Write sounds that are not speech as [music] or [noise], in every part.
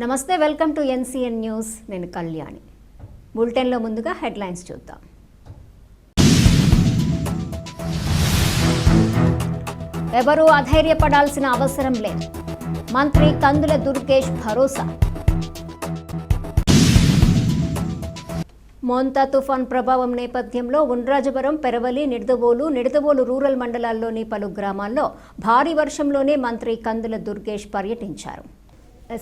నమస్తే welcome to NCN news. నేను కళ్యాణి. బులెటిన్లో ముందుగా హెడ్లైన్స్ చూద్దాం. ఎవరూ అధైర్యపడాల్సిన అవసరం లేదు. మంత్రి కందుల దుర్గేష్ భరోసా. మోంతా తుఫాన్ ప్రభావం నేపథ్యంలో ఉండ్రాజవరం పెరవలి నిడదవోలు నిడదవోలు రూరల్ మండలాల్లోని పలు గ్రామాల్లో భారీ వర్షంలోనే మంత్రి కందుల దుర్గేష్ పర్యటించారు.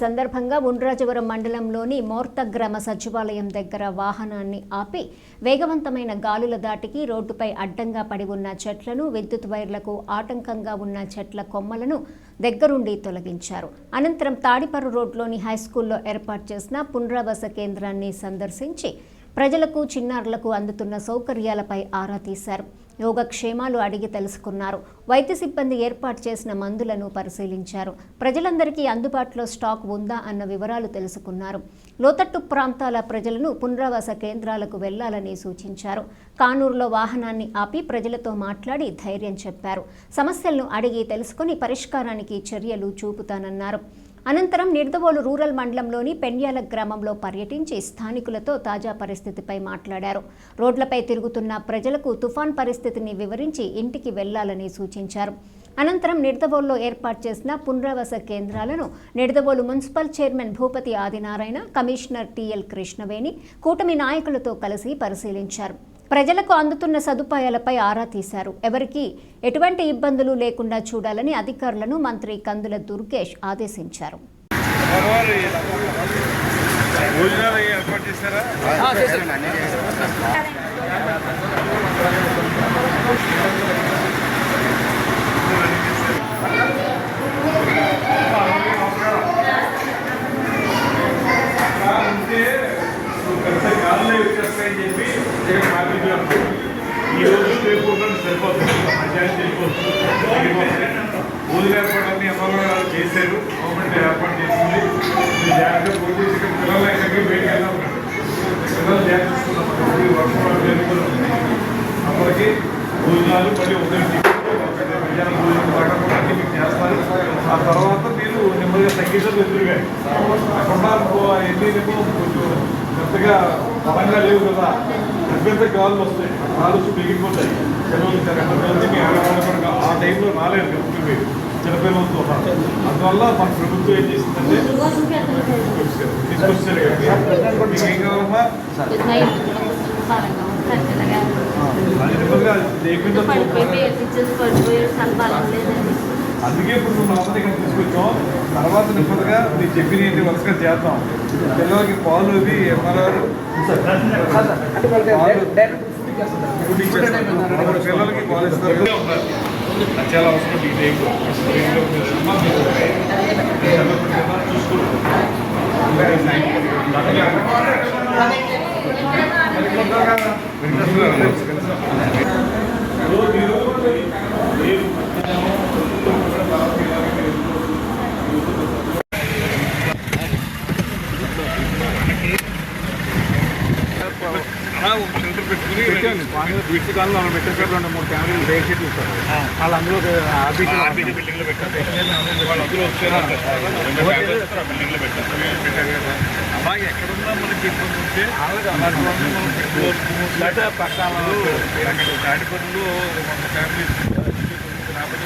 సందర్భంగా ఉండ్రాజవరం మండలంలోని మోర్త గ్రామ సచివాలయం దగ్గర వాహనాన్ని ఆపి వేగవంతమైన గాలుల దాటికి రోడ్డుపై అడ్డంగా పడి ఉన్న చెట్లను విద్యుత్ వైర్లకు ఆటంకంగా ఉన్న చెట్ల కొమ్మలను దగ్గరుండి తొలగించారు. అనంతరం తాడిపర్రు రోడ్లోని హైస్కూల్లో ఏర్పాటు చేసిన పునరావాస కేంద్రాన్ని సందర్శించి ప్రజలకు చిన్నారులకు అందుతున్న సౌకర్యాలపై ఆరా తీశారు. యోగక్షేమాలు అడిగి తెలుసుకున్నారు. వైద్య సిబ్బంది ఏర్పాటు చేసిన మందులను పరిశీలించారు. ప్రజలందరికీ అందుబాటులో స్టాక్ ఉందా అన్న వివరాలు తెలుసుకున్నారు. లోతట్టు ప్రాంతాల ప్రజలను పునరావాస కేంద్రాలకు వెళ్ళాలని సూచించారు. కానూరులో వాహనాన్ని ఆపి ప్రజలతో మాట్లాడి ధైర్యం చెప్పారు. సమస్యలను అడిగి తెలుసుకుని పరిష్కారానికి చర్యలు చూపుతానన్నారు. అనంతరం నిర్దవోలు రూరల్ మండలంలోని పెండ్యాల గ్రామంలో పర్యటించి స్థానికులతో తాజా పరిస్థితిపై మాట్లాడారు. రోడ్లపై తిరుగుతున్న ప్రజలకు తుఫాన్ పరిస్థితిని వివరించి ఇంటికి వెళ్ళాలని సూచించారు. అనంతరం నిడదవోలులో ఏర్పాటు చేసిన పునరావాస కేంద్రాలను Nidadavolu municipal chairman Bhupathi Adinarayana commissioner TL Krishnaveni కూటమి నాయకులతో కలిసి పరిశీలించారు. ప్రజలకు అందుతున్న సదుపాయాలపై ఆరా తీశారు. ఎవరికి ఎటువంటి ఇబ్బందులు లేకుండా చూడాలని అధికారులను మంత్రి కందుల దుర్గేష్ ఆదేశించారు. చెప్పి భోజనాలు ఏర్పాటు చేశారా ఉంటే పెద్ద గాల్లో వచ్చేస్తాయని చెప్పి ఇక్కడ మార్కెట్లో ఈ సరిపోతుంది. మధ్యాహ్నం వెళ్ళిపోతుంది భోజన ఎమ్మెల్యే చేశారు. గవర్నమెంట్ ఏర్పాటు చేసింది. మీరు జాగ్రత్తగా పోలీసు ఇక్కడ పిల్లలు ఎక్కడికి బయటకు వెళ్ళాం పిల్లలు జాగ్రత్త అప్పటికి భోజనాలు మళ్ళీ ఉదయం మధ్యాహ్నం భోజనం దాకా మీకు చేస్తారు. ఆ తర్వాత మీరు నెమ్మదిగా తగ్గించడం ఎదురుగా అక్కడ ఎన్ని కొంచెం పెద్దగా బలంగా లేవు కదా. పెద్ద గాలు వస్తాయి గాలు మిగిలిపోతాయి పిల్లలు చిన్నపిల్లలకి మీ ఆడవాళ్ళు కూడా ఆ టైంలో రాలేదు ఎప్పుడు మీరు చిన్నపిల్లలతో. అందువల్ల మన ప్రభుత్వం ఏం చేసిందంటే తీసుకొచ్చారు. మీకు ఏం కావాలమ్మా అది అందుకే ఇప్పుడు నువ్వు నమ్మకం ఇక్కడ తీసుకొచ్చాం తర్వాత నెమ్మదిగా నీకు చెప్పిన ఏంటి వరుసగా చేద్దాం. పిల్లలకి పాలు అది అప్పుడు పిల్లలకి పాలు ఇస్తారు. చాలా అవసరం [laughs] ఈ టైంలో పెట్టాను వీటి కాలంలో మనం పెట్టేసారు రెండు మూడు కెమెరాలు రేట్ షీట్లు ఇస్తారు. వాళ్ళు. అందులో ఆర్బీసీ బిల్డింగ్లో పెట్టారు. వాళ్ళు అందులో వచ్చారు బిల్డింగ్లో పెట్టారు. అలాగే ఎక్కడున్నా మనకి ఇబ్బంది ఉంటే అలాంటి మనం పెట్టుకోవచ్చు పక్కన తాడిపల్లిలో వంద ఫ్యామిలీ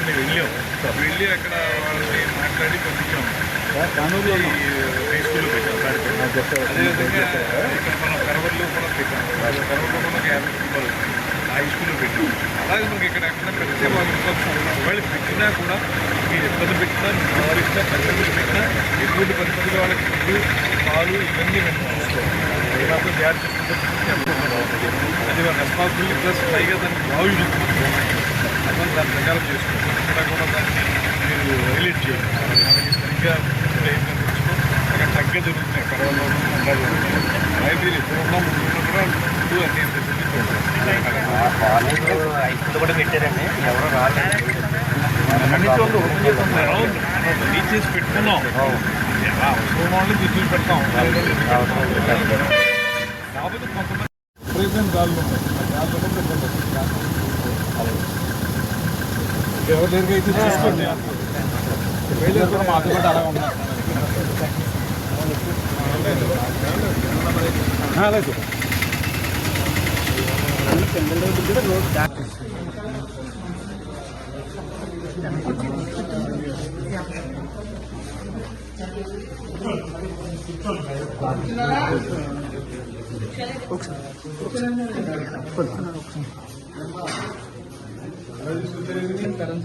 మేము వెళ్ళాం. వెళ్ళి అక్కడ వాళ్ళని మాట్లాడి పంపించాం. కానూరులో హై స్కూల్లో పెట్టాం. తాడిపల్లి అదేవిధంగా ఇక్కడ కవర్లో కూడా పెట్టాం కరవల్లో మనకి యాభై రూపాయలు హై స్కూల్లో పెట్టాం అలాగే మనకి ఇక్కడ ఎక్కడ పెడితే వాళ్ళు వాళ్ళు పెట్టినా కూడా మీరు ఇబ్బంది పెట్టినా మీరు పరిస్థితులు పెట్టినా ఎటువంటి పరిస్థితులు వాళ్ళకి ఫుడ్ పాలు ఇవన్నీ వెంటనే చూసుకోవాలి ఏ అది వాళ్ళ రెస్పాన్సిబిలిటీ ప్లస్ పైగా దానికి బాగు అసలు దాని ప్రకారం చేసుకుంటాం ఇక్కడ కూడా దాన్ని మీరు హైలైట్ చేయాలి మనకి సరిగ్గా ప్రయత్నం తెచ్చుకో అక్కడ తగ్గ జరుగుతున్నాయి. కరోనా ఉండాలి లైబ్రరీ పూర్ణ ముందు కూడా ముందు అన్ని ఇప్పుడు కూడా పెట్టారండి ఎవరు రాలేదు అన్ని చోట్ల ఓపెన్ చేస్తున్నాం అవును మనం రీచ్ చేసి పెట్టుకున్నాం ఆ అవసరం వాళ్ళని తీసుకుని పెడతాం కాకపోతే కొంతమంది ప్రయత్నం గాల్లో ఉన్నాయి ఆ గాల్లో కూడా ఇబ్బంది వస్తుంది. ఎవరి దగ్గరికి అయితే తీసుకోండి వెళ్ళి కూడా మాతో పాటు అలా ఉన్నారు Terima kasih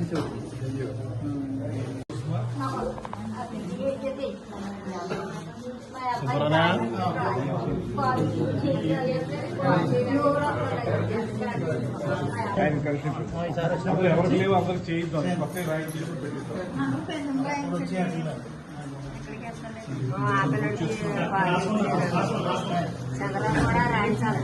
telah లేదు ఆయన కలిసి అప్పుడు ఎవరికి లేవు అందరికి చేయిద్దాం పక్కన చంద్రం కూడా రాయించాలి